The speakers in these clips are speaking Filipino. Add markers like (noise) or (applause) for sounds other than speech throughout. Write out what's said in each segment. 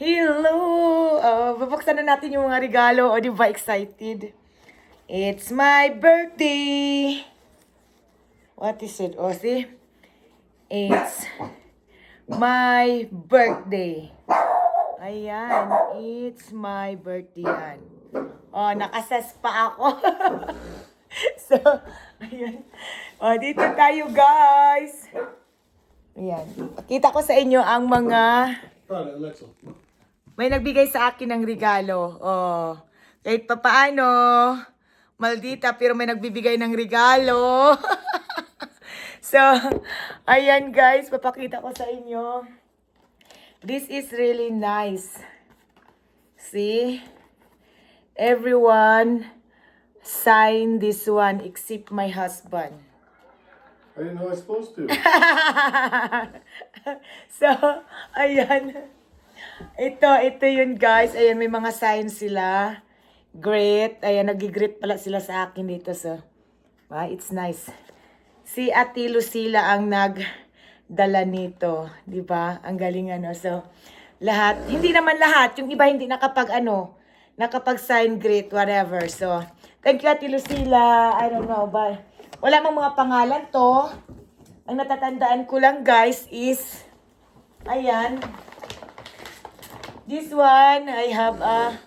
Hello! Uh, bubuksan na natin yung mga regalo. O, di ba excited? It's my birthday! What is it? O, see? It's my birthday. Ayan, it's my birthday yan. O, nakasas pa ako. (laughs) so, ayan. O, dito tayo, guys. Ayan. Pakita ko sa inyo ang mga Alexa. May nagbigay sa akin ng regalo. Oh. Kahit papaano, maldita pero may nagbibigay ng regalo. (laughs) so, ayan guys, papakita ko sa inyo. This is really nice. See? Everyone sign this one except my husband. I didn't know I was supposed to. (laughs) so, ayan. Ito, ito yun guys. Ayan, may mga signs sila. Great. Ayan, nag-greet pala sila sa akin dito. So, ah, it's nice. Si Ate Lucila ang nagdala nito. ba Ang galing ano. So, lahat. Hindi naman lahat. Yung iba hindi nakapag ano, nakapag-sign great, whatever. So, thank you Ate Lucila. I don't know, but wala mang mga pangalan to. Ang natatandaan ko lang guys is, ayan, this one, I have a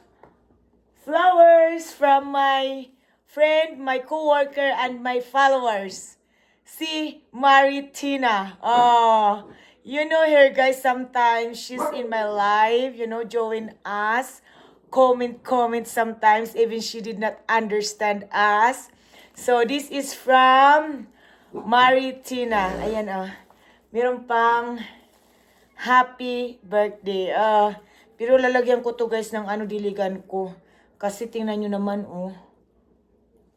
flowers from my friend, my coworker, and my followers. Si Maritina. Oh, you know her guys, sometimes she's in my life, you know, join us. Comment, comment sometimes, even she did not understand us. So, this is from Maritina. Ayan, oh. Meron pang happy birthday. Ah, pero lalagyan ko to guys ng ano diligan ko. Kasi tingnan nyo naman, oh.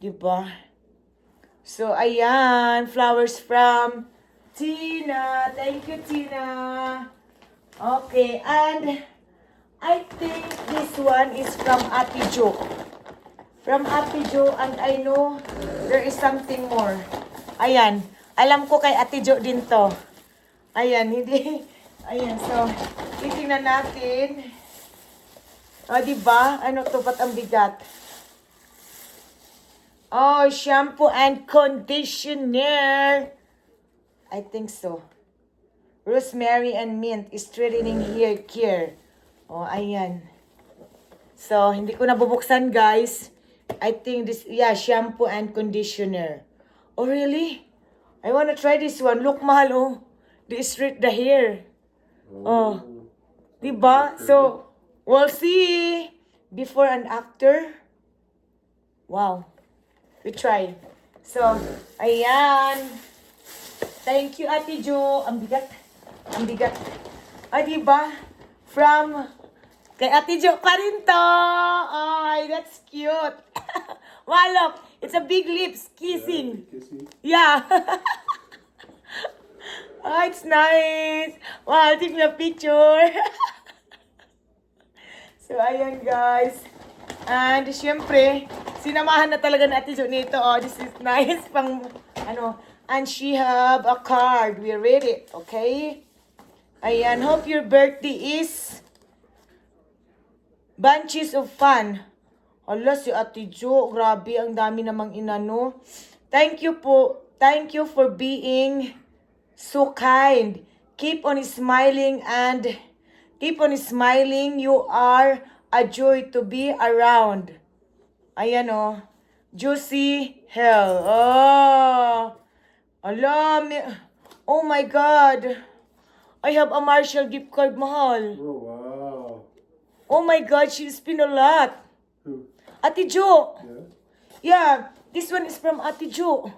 Diba? So, ayan. Flowers from Tina. Thank you, Tina. Okay, and I think this one is from Ate Jo. From Ate Jo, and I know there is something more. Ayan. Alam ko kay Ate Jo din to. Ayan, hindi. Ayan, so, titingnan natin. O, di ba? Ano to? Ba't ang bigat? Oh, shampoo and conditioner. I think so. Rosemary and mint is straightening hair care. Oh, ayan. So, hindi ko nabubuksan, guys. I think this, yeah, shampoo and conditioner. Oh, really? I wanna try this one. Look, mahal, oh. They straight the hair. Oh. Diba? So, we'll see. Before and after. Wow. We try. So, ayan. Thank you, Ate Jo. Ang bigat. Ang bigat. Ah, diba? From Kay Ate Jo pa rin to. Ay, that's cute. (laughs) wow, look. It's a big lips kissing. Kissing. Yeah. (laughs) oh, it's nice. Wow, take me a picture. (laughs) so, ayan guys. And, syempre, sinamahan na talaga Ate Jo nito. Oh, this is nice. (laughs) Pang, ano, and she have a card. We read it, okay? Ayan, hope your birthday is bunches of fun. Ala, si Ate Jo, grabe, ang dami namang inano. Thank you po, thank you for being so kind. Keep on smiling and keep on smiling. You are a joy to be around. Ayan oh. Juicy hell. Oh. Ala, mi- oh my God. I have a Marshall gift card, mahal. Oh, wow. Oh my God, she spent a lot. Who? Ate Jo. Yeah? Yeah, this one is from Ate Jo.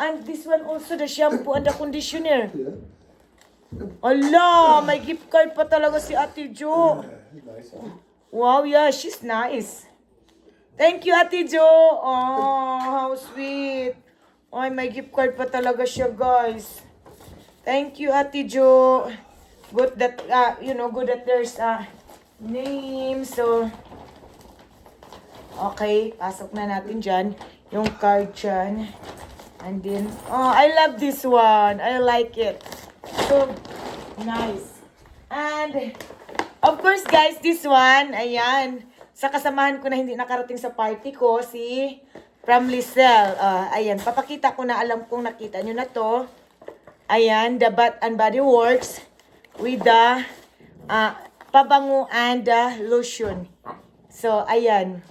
And this one also the shampoo and the conditioner. Yeah. Allah, may gift card pa talaga si Ate Jo. Nice. Wow, yeah, she's nice. Thank you, Ate Jo. Oh, how sweet. Ay, may gift card pa talaga siya, guys. Thank you, Ate Jo. Good that, uh, you know, good that there's a name. So, okay, pasok na natin dyan. Yung card dyan. And then, oh, I love this one. I like it. So, nice. And, Of course, guys, this one, ayan. Sa kasamahan ko na hindi nakarating sa party ko, si from Lisel. Ah, ayan, papakita ko na alam kong nakita nyo na to. Ayan, the Bath and Body Works with the ah, pabango and the lotion. So, ayan.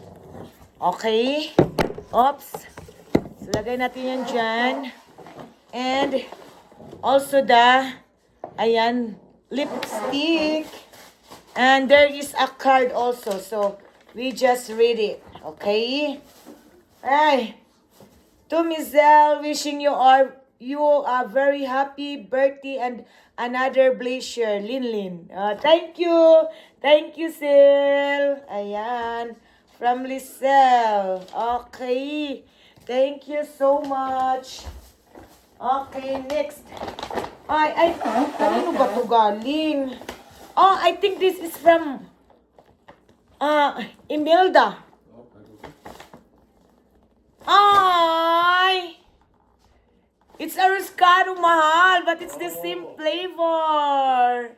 Okay. Oops. Lagay natin yan dyan. And, also the, ayan, lipstick. And there is a card also. So, we just read it. Okay? Ay. To Mizel, wishing you are you are very happy birthday and another blazer, Lin Lin. Uh, thank you. Thank you, Sil. Ayan. From Lisel. Okay. Thank you so much. Okay, next. Ay, ay, kanino ba to galing? Oh, I think this is from uh, Imelda. Ay! It's a Riscado mahal, but it's the same flavor.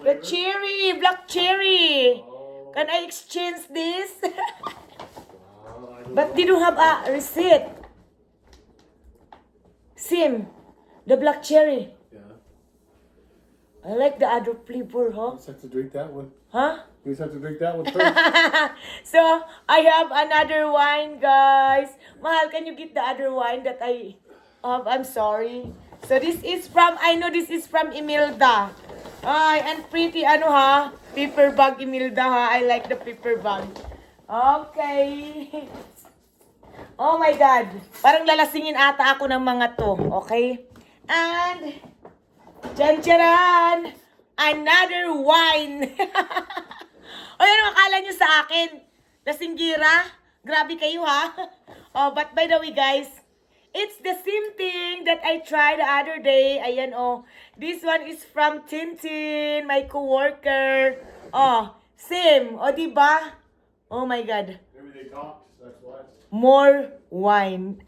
The cherry, black cherry. Can I exchange this? (laughs) but they don't have a receipt. Sim, the black cherry. Yeah. I like the other flavor, huh? You just have to drink that one. Huh? You just have to drink that one (laughs) first. so, I have another wine, guys. Mahal, can you get the other wine that I have? I'm sorry. So, this is from, I know this is from Imelda. Ay, and pretty, ano ha? Paper bag, Imelda ha? I like the paper bag. Okay. Oh my God. Parang lalasingin ata ako ng mga to. Okay? And, Jan charan! Another wine! (laughs) o yan akala nyo sa akin. Lasinggira? Grabe kayo ha? (laughs) oh, but by the way guys, it's the same thing that I tried the other day. Ayan oh. This one is from Tintin, my coworker. Oh, same. O, di ba? Oh my God Maybe they talked, that's why. More wine.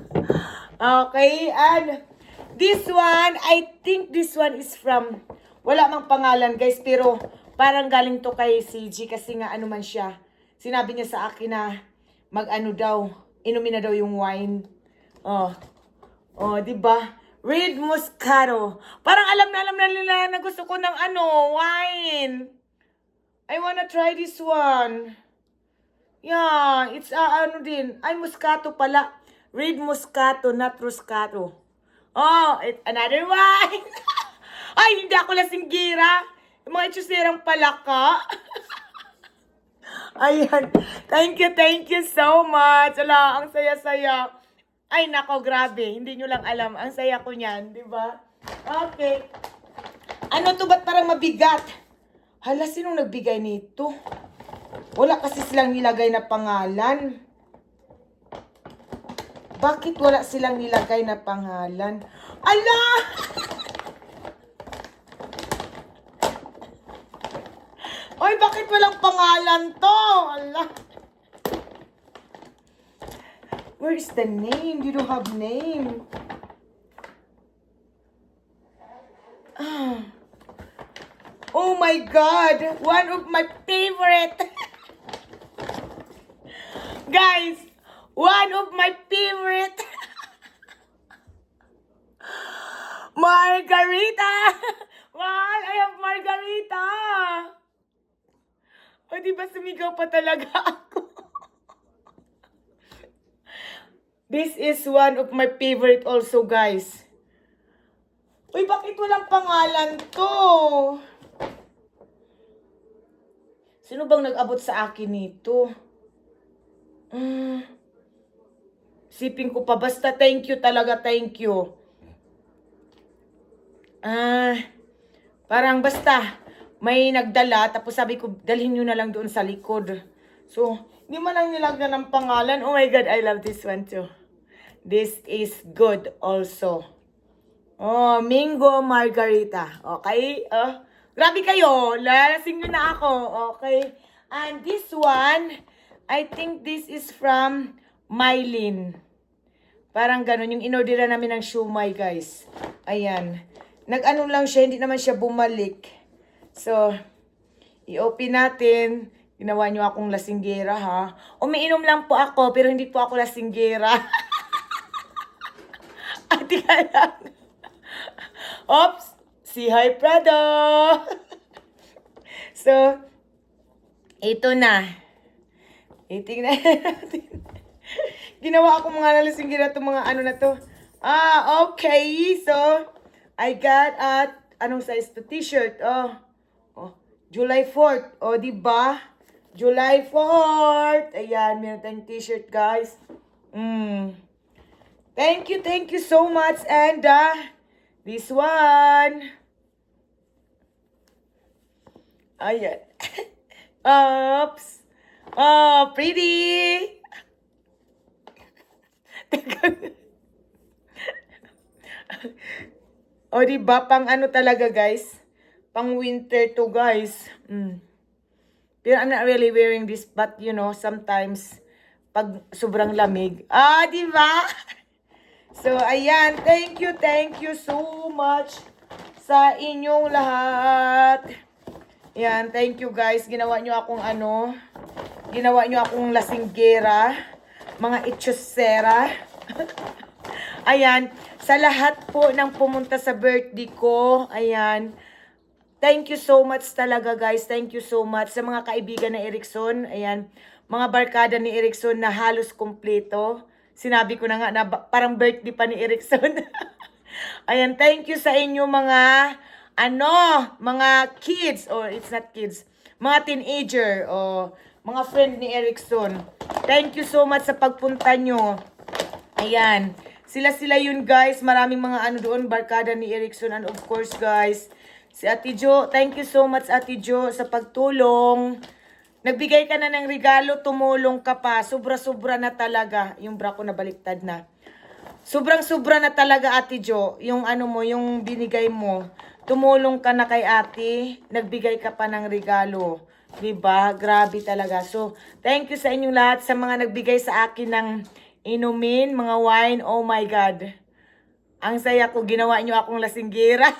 (laughs) okay, and this one, I think this one is from, wala mang pangalan guys, pero parang galing to kay CG kasi nga ano man siya. Sinabi niya sa akin na mag-ano daw, inumin na daw yung wine. Oh, oh, di ba? Red Moscato. Parang alam na alam na nila na gusto ko ng ano, wine. I wanna try this one. Yeah, it's uh, ano din. Ay, Moscato pala. Red Moscato, not Roscato. Oh, it, another one. (laughs) Ay, hindi ako lasinggira. Mga itsuserang palaka. (laughs) Ayan. Thank you, thank you so much. Ala, ang saya-saya. Ay, nako, grabe. Hindi nyo lang alam. Ang saya ko niyan, di ba? Okay. Ano to? Ba't parang mabigat? Hala, sinong nagbigay nito? Wala kasi silang nilagay na pangalan. Bakit wala silang nilagay na pangalan? Ala! (laughs) Oy, bakit walang pangalan to? Ala! Where is the name? You don't have name. Ah. Oh my God! One of my favorite! (laughs) Guys, one of my favorite (laughs) Margarita! (laughs) Mahal, I have Margarita! O, di ba sumigaw pa talaga (laughs) ako? This is one of my favorite also, guys. Uy, bakit walang pangalan to? Sino bang nag-abot sa akin nito? Siping ko pa. Basta thank you talaga, thank you. Ah, parang basta may nagdala tapos sabi ko dalhin nyo na lang doon sa likod. So, hindi man lang nilagyan ng pangalan. Oh my God, I love this one too. This is good also. Oh, Mingo Margarita. Okay? Oh, grabe kayo. Lalasing nyo na ako. Okay? And this one, I think this is from Mylin. Parang ganun. Yung inorderan namin ng shumay, guys. Ayan. Nag-ano lang siya, hindi naman siya bumalik. So, i-open natin. Ginawa niyo akong lasinggera ha. Umiinom lang po ako pero hindi po ako lasinggera. (laughs) Ate ka lang. Oops! Si Hi Prado! (laughs) so, ito na. Itingnan natin. (laughs) Ginawa ako mga nalasinggera itong mga ano na to. Ah, okay. So, I got at anong size to t-shirt? Oh. Oh, July 4th. Oh, di ba? July 4th. Ayan, meron tayong t-shirt, guys. Mm. Thank you, thank you so much. And uh, this one. Ayan. (laughs) Oops. Oh, pretty. o, di ba? Pang ano talaga, guys? Pang winter to, guys. Mm. Pero I'm not really wearing this, but you know, sometimes, pag sobrang lamig. Ah, di ba? So, ayan. Thank you, thank you so much sa inyong lahat. Ayan, thank you guys. Ginawa nyo akong ano, ginawa nyo akong lasinggera, mga itchosera. (laughs) ayan, sa lahat po ng pumunta sa birthday ko, ayan, Thank you so much talaga guys. Thank you so much sa mga kaibigan na Erickson. Ayan, mga barkada ni Erickson na halos kumpleto. Sinabi ko na nga na parang birthday pa ni Erickson. (laughs) Ayan, thank you sa inyo mga ano, mga kids or it's not kids, mga teenager o mga friend ni Erickson. Thank you so much sa pagpunta nyo. Ayan. Sila-sila yun guys. Maraming mga ano doon, barkada ni Erickson. And of course guys, si Ate Jo. Thank you so much Ate Jo sa pagtulong. Nagbigay ka na ng regalo, tumulong ka pa. Sobra-sobra na talaga. Yung bra ko nabaliktad na. Sobrang-sobra na talaga Ate Jo. Yung ano mo, yung binigay mo. Tumulong ka na kay ate. Nagbigay ka pa ng regalo. 'Di ba? Grabe talaga. So, thank you sa inyong lahat sa mga nagbigay sa akin ng inumin, mga wine. Oh my God. Ang saya ko, ginawa nyo akong lasinggera. (laughs)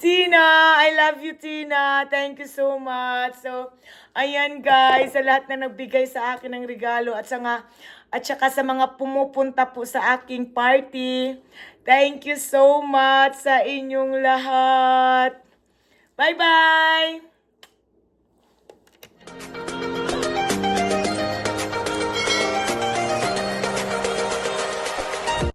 Tina, I love you, Tina. Thank you so much. So, ayan guys, sa lahat na nagbigay sa akin ng regalo at sa nga, at saka sa mga pumupunta po sa aking party. Thank you so much sa inyong lahat. Bye bye.